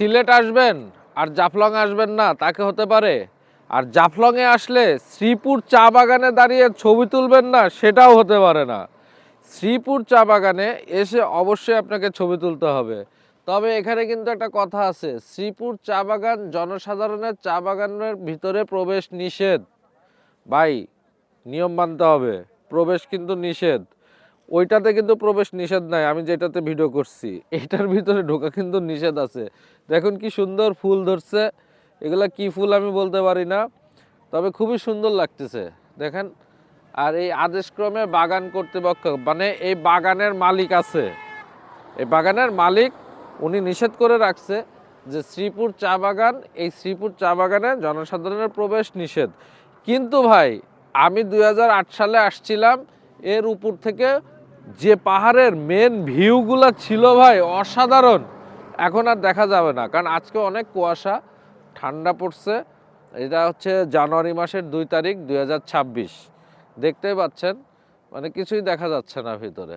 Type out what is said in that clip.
সিলেট আসবেন আর জাফলং আসবেন না, তাকে হতে পারে। আর জাফলংয়ে আসলে শ্রীপুর চা বাগানে দাঁড়িয়ে ছবি তুলবেন না, সেটাও হতে পারে না। শ্রীপুর চা বাগানে এসে অবশ্যই আপনাকে ছবি তুলতে হবে। তবে এখানে কিন্তু একটা কথা আছে, শ্রীপুর চা বাগান জনসাধারণের চা বাগানের ভিতরে প্রবেশ নিষেধ। ভাই, নিয়ম মানতে হবে, প্রবেশ কিন্তু নিষেধ। ওইটাতে কিন্তু প্রবেশ নিষেধ নাই, আমি যেটাতে ভিডিও করছি। এটার ভিতরে ঢোকা কিন্তু নিষেধ আছে। দেখুন কি সুন্দর ফুল ধরছে। এগুলা কি ফুল আমি বলতে পারি না, তবে খুবই সুন্দর লাগতেছে। দেখেন, আর এই আদেশক্রমে বাগান কর্তৃপক্ষ মানে এই বাগানের মালিক আছে। এই বাগানের মালিক, উনি নিষেধ করে রাখছে যে শ্রীপুর চা বাগান, এই শ্রীপুর চা বাগানে জনসাধারণের প্রবেশ নিষেধ। কিন্তু ভাই, আমি দুই হাজার আট সালে আসছিলাম, এর উপর থেকে যে পাহাড়ের মেন ভিউগুলো ছিল ভাই, অসাধারণ। এখন আর দেখা যাবে না। কারণ আজকে অনেক কুয়াশা, ঠান্ডা পড়ছে। এটা হচ্ছে জানুয়ারি মাসের দুই তারিখ দু হাজার ছাব্বিশ। দেখতেই পাচ্ছেন মানে কিছুই দেখা যাচ্ছে না ভিতরে।